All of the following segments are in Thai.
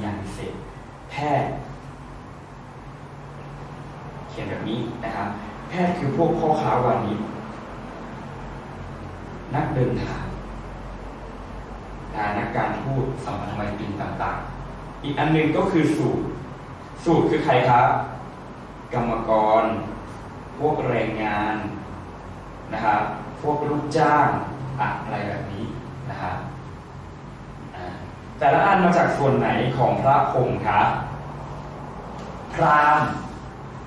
อย่างพิเศษ แพทย์ เขียนแบบนี้นะครับ แพทย์คือพวกพ่อค้าวานิชนักเดินทางนักการทูตสัมพันธไมตรีต่างๆ อีกอันหนึงก็คือสูตร สูตรคือใครครับ กรรมกร พวกแรงงานนะครับพวกลูกจ้างอะไรแบบนี้นะครับ แต่ละอันมาจากส่วนไหนของพระพรหมคะพราม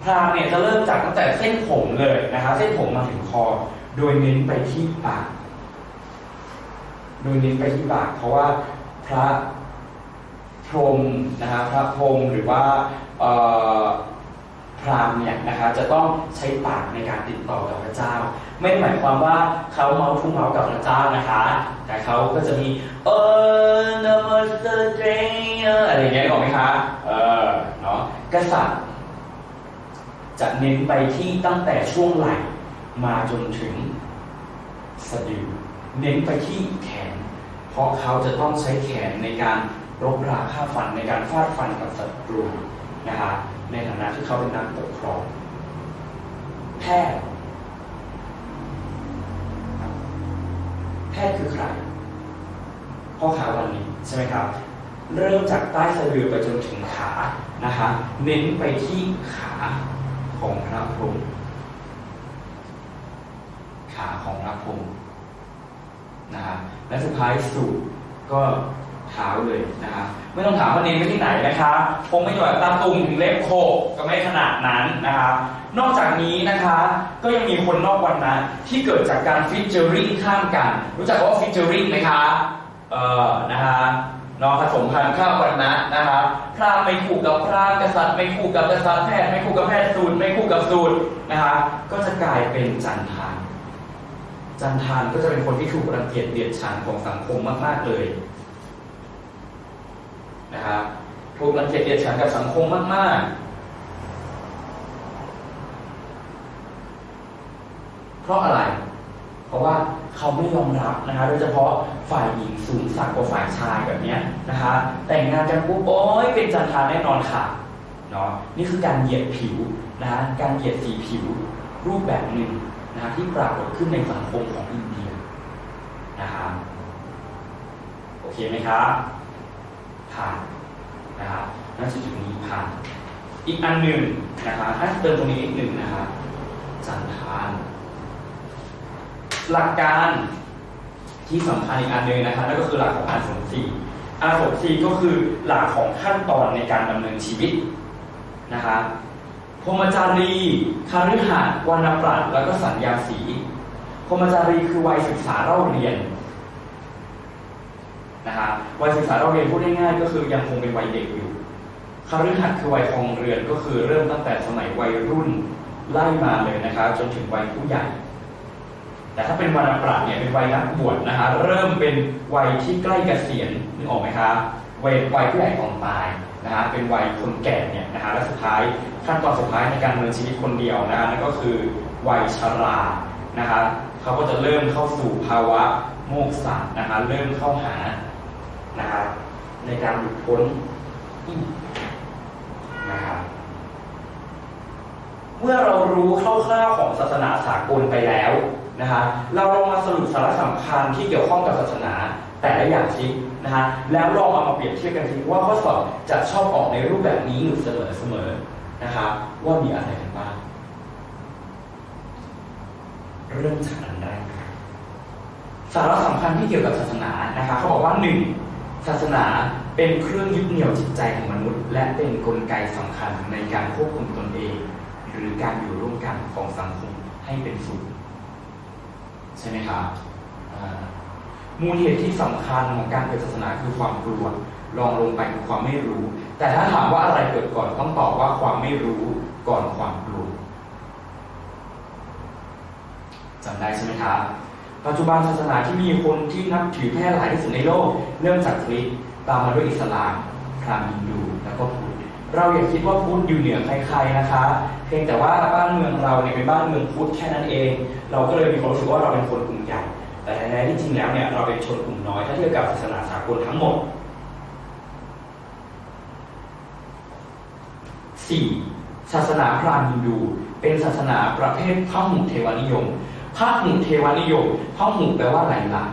พรามเนี่ยจะเริ่มจากตั้งแต่เส้นผมเลยนะครับเส้นผมมาถึงคอ โดยเน้นไปที่ปาก โดยเน้นไปที่ปาก เพราะว่าพระพรหมนะครับพระพรหมหรือว่า พราหมณ์เนี่ยนะคะจะต้องใช้ปากในการติดต่อกับพระเจ้า ไม่ได้หมายความว่าเขาเมาทุ่งเมากับพระเจ้านะคะ แต่เขาก็จะมีเออ namaste อะไรอย่างเงี้ยนึกออกไหมคะเออเนาะกษัตริย์จะเน้นไปที่ตั้งแต่ช่วงไหล่มาจนถึงสะดือเน้นไปที่แขน เพราะเขาจะต้องใช้แขนในการรบราฆ่าฟันในการฟาดฟันกับศัตรู นะคะในฐานะที่เขาเป็นนักปกครองแพทย์แพทย์คือใครพ่อขาวันนี้ใช่ไหมครับ เริ่มจากใต้สะดือไปจนถึงขานะคะเน้นไปที่ขาของพระพรหมขาของพระพรหมนะครับและสุดท้ายสูตรก็ เท้าเลยนะครับไม่ต้องถามว่าเน้นไปที่ไหนนะคะคงไม่อยู่แบบตาตุ่มถึงเล็บโคกก็ไม่ขนาดนั้นนะครับนอกจากนี้นะคะก็ยังมีคนนอกวันนะที่เกิดจากการฟิชเจอริงข้ามกัน รู้จักคำว่าฟิชเจอริงไหมคะเออนะฮะนอผสมพันธุ์ข้ามวันนะนะครับพราหมณ์ไม่คู่กับพราหมณ์กษัตริย์ไม่คู่กับกษัตริย์แพทย์ไม่คู่กับแพทย์สูตรไม่คู่กับสูตรนะคะก็จะกลายเป็นจันทานจันทานก็จะเป็นคนที่ถูกรังเกียจเดียดฉันของสังคมมาก ๆ เลย นะครับถูกรังเกียจเดียดฉันกับสังคมมาก ๆ เพราะอะไร เพราะว่าเขาไม่ยอมรับนะคะโดยเฉพาะฝ่ายหญิงสูงสักกว่าฝ่ายชายแบบเนี้ยนะคะแต่งงานกันปุ๊บโอ้ยเป็นจันทาแน่นอนค่ะเนาะนี่คือการเหยียดผิวนะคะการเหยียดสีผิวรูปแบบหนึ่งนะที่ปรากฏขึ้นในสังคมของอินเดียนะครับโอเคไหมครับ ผ่านนะครับนั่นคือจุดนี้ผ่าน อีกอันหนึ่งนะครับถ้าเติมตรงนี้อีกหนึ่งนะครับจันทาน หลักการที่สำคัญอีกอันหนึ่งนะครับนั่นก็คือหลักของอาสมสีอาสมสีก็คือหลักของขั้นตอนในการดำเนินชีวิตนะครับพรมจารีคาฤหัสวรรณปรัชแล้วก็สัญญาสีพรมจารีคือวัยศึกษาเล่าเรียน นะครับวัยศึกษาเล่าเรียนพูดง่ายๆก็คือยังคงเป็นวัยเด็กอยู่คฤหัสถ์คือวัยครองเรือนก็คือเริ่มตั้งแต่สมัยวัยรุ่นไล่มาเลยนะครับจนถึงวัยผู้ใหญ่ แต่ถ้าเป็นวรรณปรัชญ์เนี่ยเป็นวัยนักบวชนะฮะเริ่มเป็นวัยที่ใกล้เกษียณนึกออกไหมครับวัยวัยผู้ใหญ่ก่อนตายนะฮะเป็นวัยคนแก่เนี่ยนะฮะและสุดท้ายขั้นตอนสุดท้ายในการดำเนินชีวิตคนเดียวนะฮะนั่นก็คือวัยชรานะฮะเขาก็จะเริ่มเข้าสู่ภาวะโมกษะนะฮะเริ่มเข้าหา นะฮะในการหลุดพ้นนะครับเมื่อเรารู้คร่าวๆของศาสนาสากลไปแล้วนะคะเราลองมาสรุปสาระสำคัญที่เกี่ยวข้องกับศาสนาแต่ละอย่างสินนะคะแล้วลองเอามาเปรียบเทียบกันสิว่าข้อสอบจะชอบออกในรูปแบบนี้อยู่เสมอๆนะคะว่ามีอะไรกันบ้างเริ่มจากอันแรกสาระสำคัญที่เกี่ยวกับศาสนานะคะเขาบอกว่าหนึ่ง ศาสนาเป็นเครื่องยึดเหนี่ยวจิตใจของมนุษย์ และเป็นนกลไกสำคัญในการควบคุมตนเอง หรือการอยู่ร่วมกันของสังคมให้เป็นสุขใช่ไหมครับมูลเหตุที่สำคัญของการเกิดศาสนาคือความกลัวลองลงไปคือความไม่รู้ แต่ถ้าถามว่าอะไรเกิดก่อนต้องตอบว่าความไม่รู้ก่อนความกลัวจำได้ใช่ไหมครับ ปัจจุบันศาสนาที่มีคนที่นับถือแพร่หลายที่สุดในโลก เริ่มจากคริสต์ตามมาด้วยอิสลามพราหมณ์ฮินดูแล้วก็พุทธเราอย่าคิดว่าพุทธอยู่เหนือใครๆนะคะ เพียงแต่ว่าบ้านเมืองเราเนี่ยเป็นบ้านเมืองพุทธแค่นั้นเอง เราก็เลยมีความรู้สึกว่าเราเป็นคนกลุ่มใหญ่แต่แท้ๆที่จริงแล้วเนี่ยเราเป็นชนกลุ่มน้อยถ้าเทียบกับศาสนาสากลทั้งหมด 4. ศาสนาพราหมณ์ฮินดู เป็นศาสนาประเภทพหุเทวานิยม พหุเทวานิยมพหุแปลว่าหลาย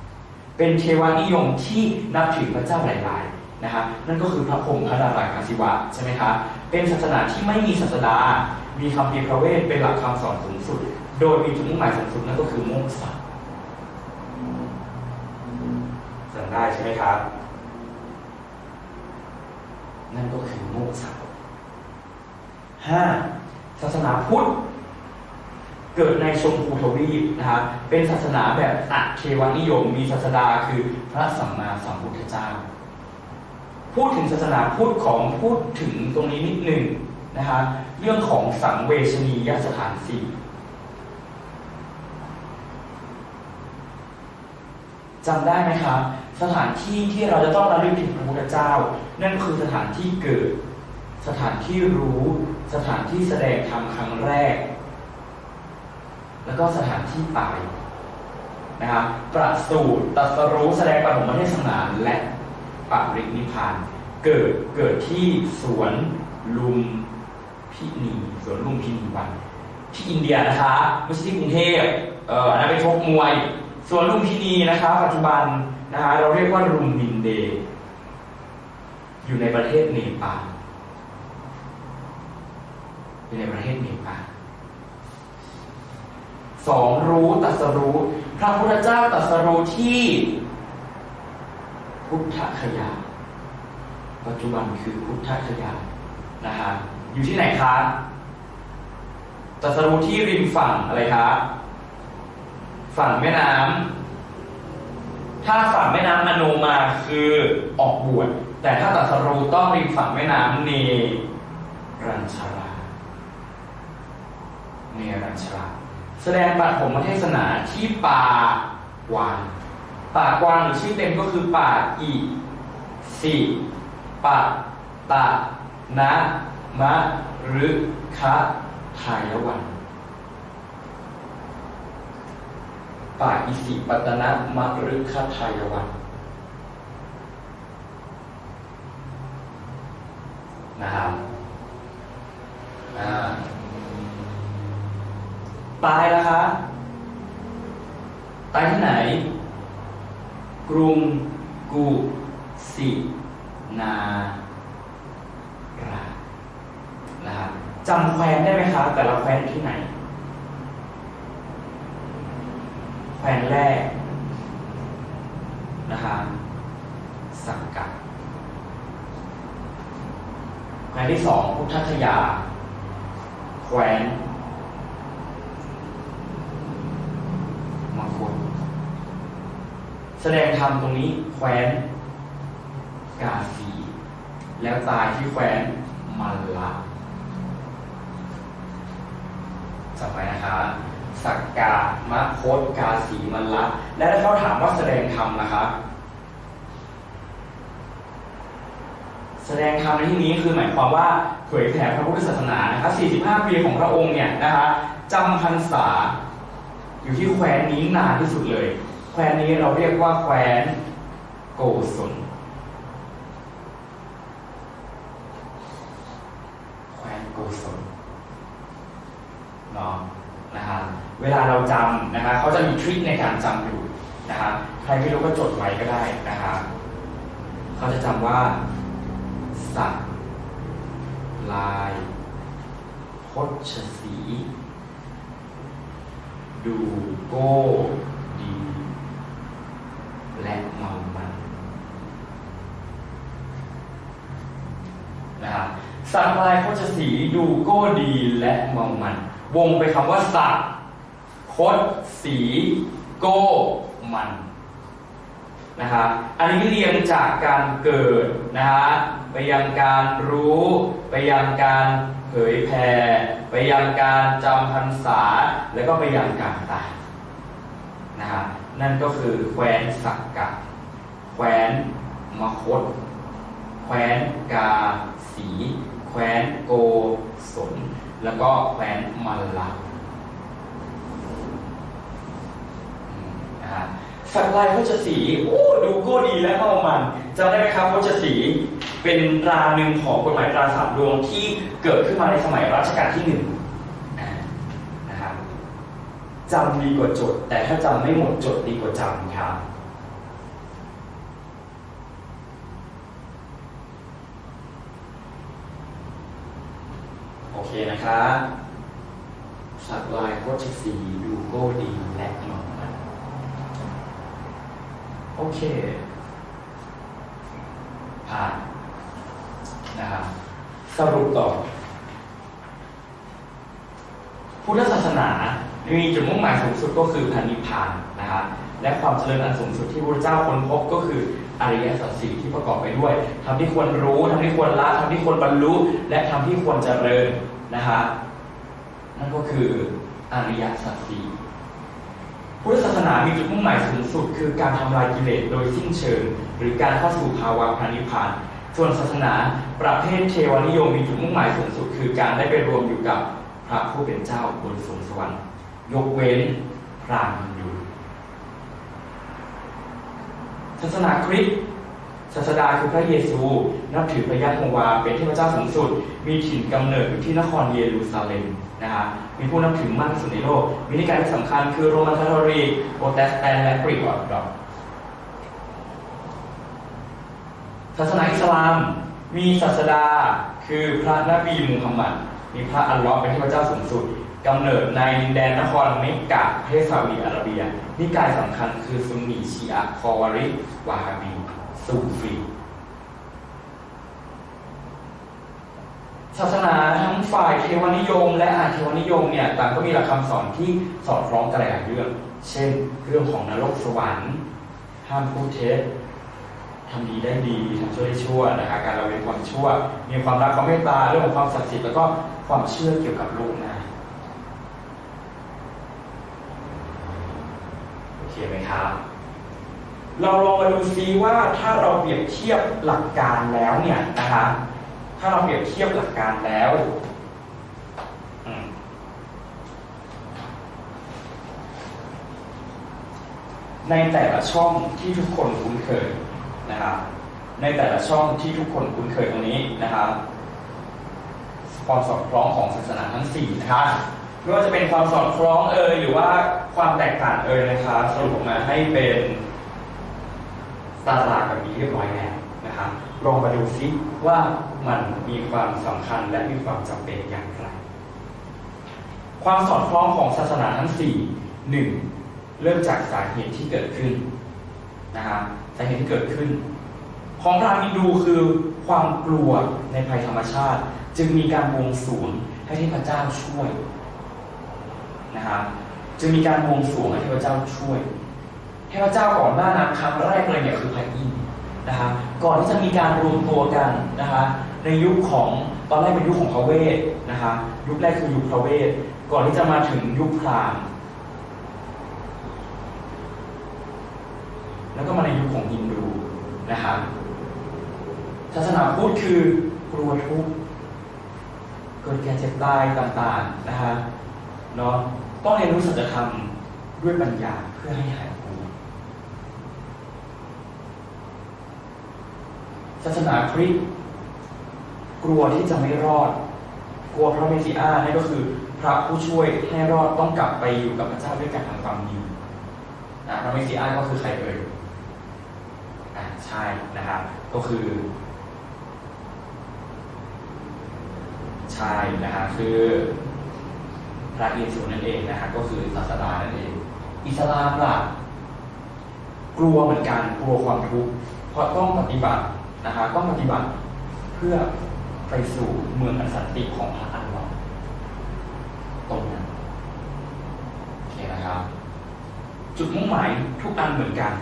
ๆเป็นเทวานิยมที่นับถือพระเจ้าหลายๆนะครับนั่นก็คือพระพรหมพระนารายณ์พระศิวะใช่ไหมครับเป็นศาสนาที่ไม่มีศาสดา มีคำพีพระเวทเป็นหลักคำสอนสูงสุด โดยมีจุดมุ่งหมายสูงสุดนั่นก็คือโมกษะจำได้ใช่ไหมครับ นั่นก็คือโมกษะห้าศาสนาพุทธ เกิดในชมพูทวีปนะครับเป็นศาสนาแบบอัตเทวนิยม มีศาสดาคือพระสัมมาสัมพุทธเจ้า พูดถึงศาสนาพุทธของพูดถึงตรงนี้นิดหนึ่งนะครับเรื่องของสังเวชนียสถานสี่จำได้ไหมครับสถานที่ที่เราจะต้องระลึกถึงพระพุทธเจ้า นั่นคือสถานที่เกิด สถานที่รู้ สถานที่แสดงธรรมครั้งแรก แล้วก็สถานที่ตายนะครับประสูติตรัสรู้แสดงปฐมเทศนาและปรินิพาน เกิดเกิดที่สวนลุมพินีสวนลุมพินีวันที่อินเดียนะคะไม่ใช่ที่กรุงเทพเอ่ออันนั้นไปชกมวยสวนลุมพินีนะคะปัจจุบันนะคะเราเรียกว่าลุมบินเดย์อยู่ในประเทศเนปาลอยู่ในประเทศเนปาล สองรู้ตัสรู้ พระพุทธเจ้าตัสรู้ที่ พุทธคยา ปัจจุบันคือพุทธคยานะคะอยู่ที่ไหนคะตัสรู้ที่ริมฝั่งอะไรคะฝั่งแม่น้ำถ้าฝั่งแม่น้ำอโนมาคือออกบวชแต่ถ้าตัสรู้ต้องริมฝั่งแม่น้ำเนรัญชราเนรัญชรา แสดงปฐมเทศนาที่ป่ากวางป่ากวางหรือชื่อเต็มก็คือป่าอิสิปะตะนะมะรึคะทายวันป่าอิสิปตนะมะรึคะทายวันนะครับอ่า ตายแล้วคะ ตายที่ไหน กรุงกุสินารานะครับจำแคว้นได้ไหมครับแต่ละแคว้นที่ไหน แคว้นแรกนะครับสักกะแคว้นที่สองพุทธคยา แคว้น คนแสดงธรรมตรงนี้แคว้น กาสี แล้วตายที่แคว้นมัลละจำไว้นะคะสักกามะโคตกาสีมัลละ และถ้าเขาถามว่าแสดงธรรมนะคะแสดงธรรมในที่นี้คือหมายความว่าเผยแผ่พระพุทธศาสนานะคะ45 ปีของพระองค์เนี่ยนะคะจำพรรษา อยู่ที่แคว้นนี้นานที่สุดเลย แคว้นนี้เราเรียกว่าแคว้นโกศลแคว้นโกศลเนาะนะครับเวลาเราจำนะคะเขาจะมีทริคในการจำอยู่นะครับใครไม่รู้ก็จดไว้ก็ได้นะครับเขาจะจำว่า สักลายพชสี ดูโก้ดี และเมามันนะครับสักลายโคชสีดูโก้ดีและเมามัน วงไปคำว่าสักคดสีโก้มันนะครับอันนี้เรียงจากการเกิดนะฮะไปยังการรู้ ไปยังการ ผยแผ่ไปยังการจำพรรษา แล้วก็ไปยังการตายนะครับนั่นก็คือแคว้นสักกะ แคว้นมคต แคว้นกาสี แคว้นโกศลแล้วก็แคว้นมัลละอืมนะฮะ สักลายโคชสีโอ้ดูโก้ดีและเมามันจำได้ไหมครับโคชสีเป็นตราหนึ่งของกฎหมายตราสามดวงที่เกิดขึ้นมาในสมัยรัชกาลที่หนึ่งนะครับจำดีกว่าจด แต่ถ้าจำไม่หมดจดดีกว่าจำครับโอเคนะครับสักลายก็จะสีดูโก้ดีและหนอน โอเค ผ่านนะครับสรุปต่อ พุทธศาสนา มีจุดมุ่งหมายสูงสุดก็คือพันนิพพานนะครับและความเจริญอันสูงสุดที่พระเจ้าค้นพบก็คืออริยสัจสี่ที่ประกอบไปด้วยทำที่ควรรู้ทำที่ควรละทำที่ควรบรรลุ และทำที่ควรเจริญนะครับนั่นก็คืออริยสัจสี่ พุทธศาสนามีจุดมุ่งหมายสูงสุด คือการทำลายกิเลสโดยสิ้นเชิง หรือการเข้าสู่ภาวะพระนิพพาน ส่วนศาสนาประเภทเทวนิยมมีจุดมุ่งหมายสูงสุด คือการได้ไปรวมอยู่กับพระผู้เป็นเจ้าบนสวงสวรรค์ ยกเว้นพราหมณ์ฮินดูศาสนาคริสต์ ศาสดาคือพระเยซู นับถือพระยะโฮวา เป็นเทพเจ้าสูงสุด มีถิ่นกำเนิดอยู่ที่นครเยรูซาเล็มนะครับมีผู้นับถือมากที่สุดในโลก มีนิกายที่สำคัญคือโรมันคาทอลิกโปรเตสแตนต์และกรีกออร์โธดอกศาสนาอิสลามมีศาสดาคือพระนบีมูฮัมหมัด มีพระอัลลอฮ์เป็นเทพเจ้าสูงสุดกำเนิดในดินแดนนครเมกกะประเทศซาอุดิอาระเบีย นิกายสำคัญคือซุนนีชีอะคอวาริวาฮาบี ซูฟีศาสนาทั้งฝ่ายเทวนิยม และอาเทวนิยมเนี่ยต่างก็มีหลักคำสอนที่สอดคล้องกันหลายเรื่อง เช่น เรื่องของนรกสวรรค์ห้ามพูดเท็จทำดีได้ดีทำชั่วได้ชั่วนะครับการเราเป็นความชั่ว มีความรักความเมตตาเรื่องของความศักดิ์สิทธิ์แล้วก็ความเชื่อเกี่ยวกับโลกหน้าโอเคไหมครับ เราลองมาดูซิว่าถ้าเราเปรียบเทียบหลักการแล้วเนี่ยนะคะถ้าเราเปรียบเทียบหลักการแล้วในแต่ละช่องที่ทุกคนคุ้นเคยนะครับในแต่ละช่องที่ทุกคนคุ้นเคยตรงนี้นะครับความสอดคล้องของศาสนาทั้งสี่นะครับไม่ว่าจะเป็นความสอดคล้องเอ่ยหรือว่าความแตกต่างเอ่ยนะครับสรุปออกมาให้เป็น ตารางแบบนี้เรียบร้อยแล้วนะครับลองมาดูซิว่ามันมีความสำคัญและมีความจำเป็นอย่างไร ความสอดคล้องของศาสนาทั้ง 4 1. เริ่มจากสาเหตุที่เกิดขึ้นนะครับสาเหตุที่เกิดขึ้น ของพราหมณ์ฮินดูคือความกลัวในภัยธรรมชาติ จึงมีการบวงสรวงให้เทพเจ้าช่วยนะครับจึงมีการบวงสรวงให้เทพเจ้าช่วย เทพเจ้าก่อนหน้านั้นครั้งแรกเลยเนี่ยคือพระอินทร์นะคะก่อนที่จะมีการรวมตัวกันนะคะในยุคของตอนแรกเป็นยุคของพระเวทนะคะยุคแรกคือยุคพระเวทก่อนที่จะมาถึงยุคพราหมณ์แล้วก็มาในยุคของฮินดูนะคะศาสนาพุทธคือกลัวทุกข์เกิดแก่เจ็บตายต่างๆนะคะเนาะต้องเรียนรู้สัจธรรมด้วยปัญญาเพื่อให้หายกลัว ศาสนาคริสต์กลัวที่จะไม่รอด กลัวพระเมสิอานั่นก็คือ พระผู้ช่วยให้รอดต้องกลับไปอยู่กับพระเจ้าด้วยการทำความดีนะพระเมสิอาก็คือใครเอ่ยอ่าใช่นะครับก็คือใช่นะครับคือพระเยซูนั่นเองนะครับก็คือศาสดานั่นเอง อิสลามล่ะกลัวเหมือนกันกลัวความทุกข์เพราะต้องปฏิบัติ นะครับต้องปฏิบัติเพื่อไปสู่เมืองอันสันติของพระอัลลอฮ์ตรงนั้นโอเคนะครับ จุดมุ่งหมายทุกอันเหมือนกัน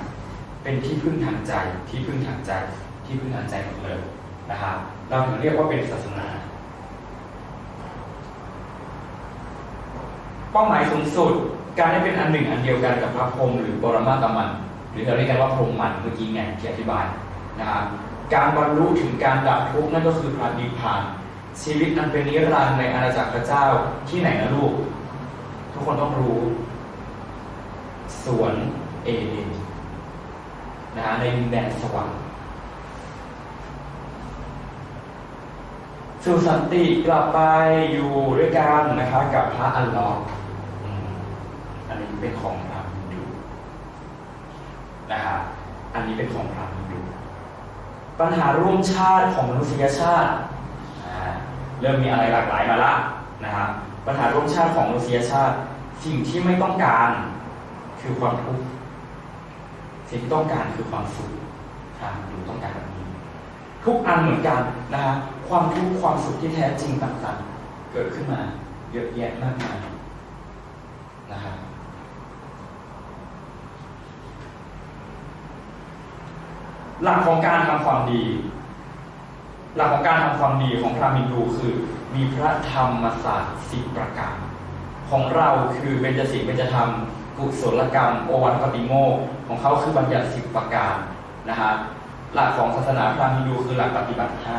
เป็นที่พึ่งทางใจที่พึ่งทางใจที่พึ่งทางใจหมดเลยนะครับเราถึงเรียกว่าเป็นศาสนาเป้าหมายสูงสุดการได้เป็นอันหนึ่งอันเดียวกันกับพระพรหมหรือปรมาตมัน หรือเราเรียกกันว่าพรหมมันเมื่อกี้ไงที่อธิบายนะครับ การบรรลุถึงการดับทุกข์นั่นก็คือพระนิพพาน ชีวิตอันเป็นนิรันดร์ในอาณาจักรพระเจ้าที่ไหนนะลูก ทุกคนต้องรู้ สวนเอเดนนะฮะในดินแดนสวรรค์สู่สันติกลับไปอยู่ด้วยกันนะคะกับพระอัลลอฮ์อันนี้เป็นของพระฮินดูนะคะอันนี้เป็นของพระ ปัญหาร่วมชาติของมนุษยชาติเริ่มมีอะไรหลากหลายมาละนะครับปัญหาร่วมชาติของมนุษยชาติ สิ่งที่ไม่ต้องการคือความทุกข์สิ่งที่ต้องการคือความสุขทางดูต้องการแบบนี้ ทุกอันเหมือนกันนะฮะความทุกข์ความสุขที่แท้จริงต่างๆ เกิดขึ้นมาเยอะแยะมากมายนะครับ หลักของการทำความดี หลักของการทำความดีของพระมินดูคือ มีพระธรรมศาสตร์สิบประการ ของเราคือเบญจศีลเบญจธรรมกุศลกรรม โอวันปฏิโมกข์ของเขาคือบัญญัติสิบประการนะฮะหลักของศาสนาพราหมณ์ฮินดูคือหลักปฏิบัติห้า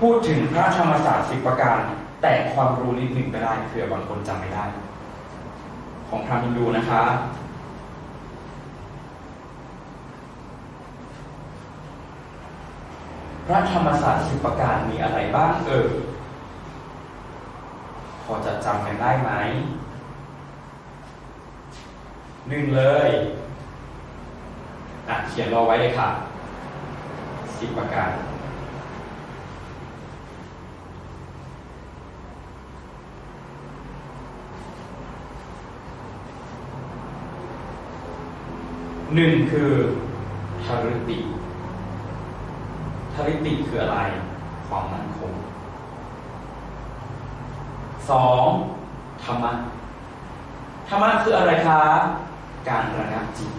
พูดถึงพระธรรมศาสตร์สิบประการแต่ความรู้นิดหนึ่งก็ได้เผื่อบางคนจำไม่ได้ ของพราหมณ์ฮินดูนะคะ พระธรรมศาสตร์สิบประการมีอะไรบ้างเออพอจะจำกันได้ไหมหนึ่งเลยอะเขียนรอไว้เลยค่ะสิบประการหนึ่งคือทารุติ ทาริติคืออะไร ความมั่นคงสองธรรมะ ธรรมะคืออะไรคะ การระงับจิต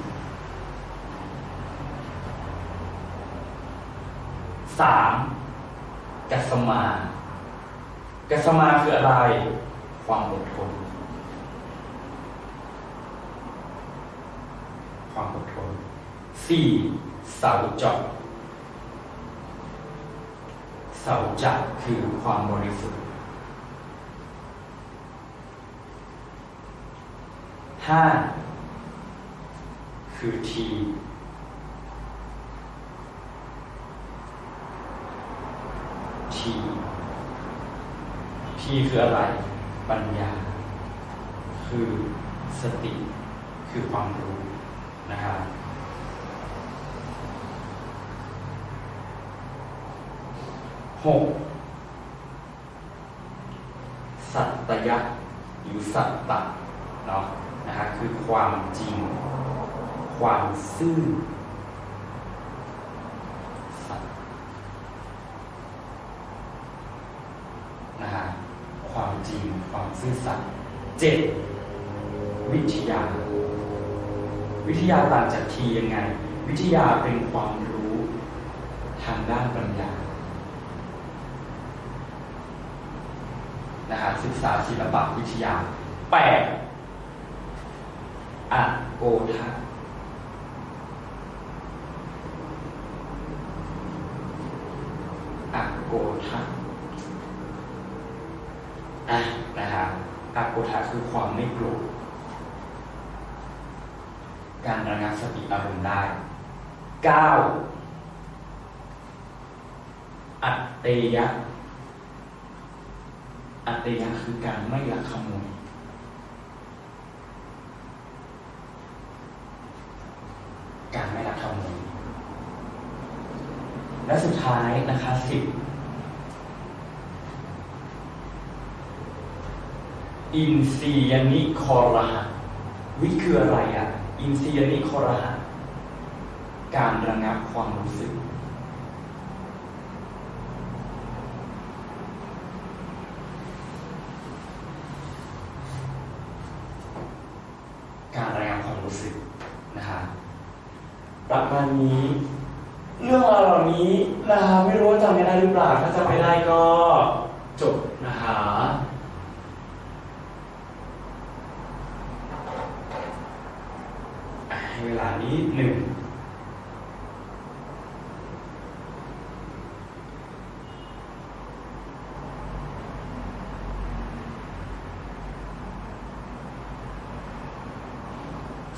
สามกัสมา กัสมาคืออะไร ความอดทน ความอดทนสี่สาวจอบ สาจักคือความบริสุทธิ์ ห้า คือที ที ทีคืออะไร ปัญญา คือสติ คือความรู้นะครับ หกสัตยะหรือสัตตะเนาะนะฮะคือความจริง ความซื่อสัตย์นะฮะความจริงความซื่อสัตย์เจ็ดวิทยา วิทยาต่างจากทียังไง วิทยาเป็นความรู้ทางด้านปัญญา นะฮะศึกษาศิลปะวิทยาแปดอะโกทะอะโกทะอะนะฮะอะโกทะคือความไม่โกรธการระงับสติอารมณ์ได้เก้าอัตเตยะ อัตยะคือการไม่ลักขโมยการไม่ลักขโมยและสุดท้ายนะคะสิบอินซียนิคอรหะวิคืออะไรอะ อินซียนิคอรหะการระงับความรู้สึก การระงับความรู้สึกนะคะประมาณนี้ เรื่องราวเหล่านี้นะคะไม่รู้ว่าจำไม่ได้หรือเปล่าถ้าจำไม่ได้ก็จบนะคะอะให้เวลานี้หนึ่ง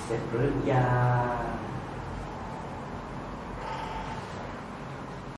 เสร็จหรือ ยัง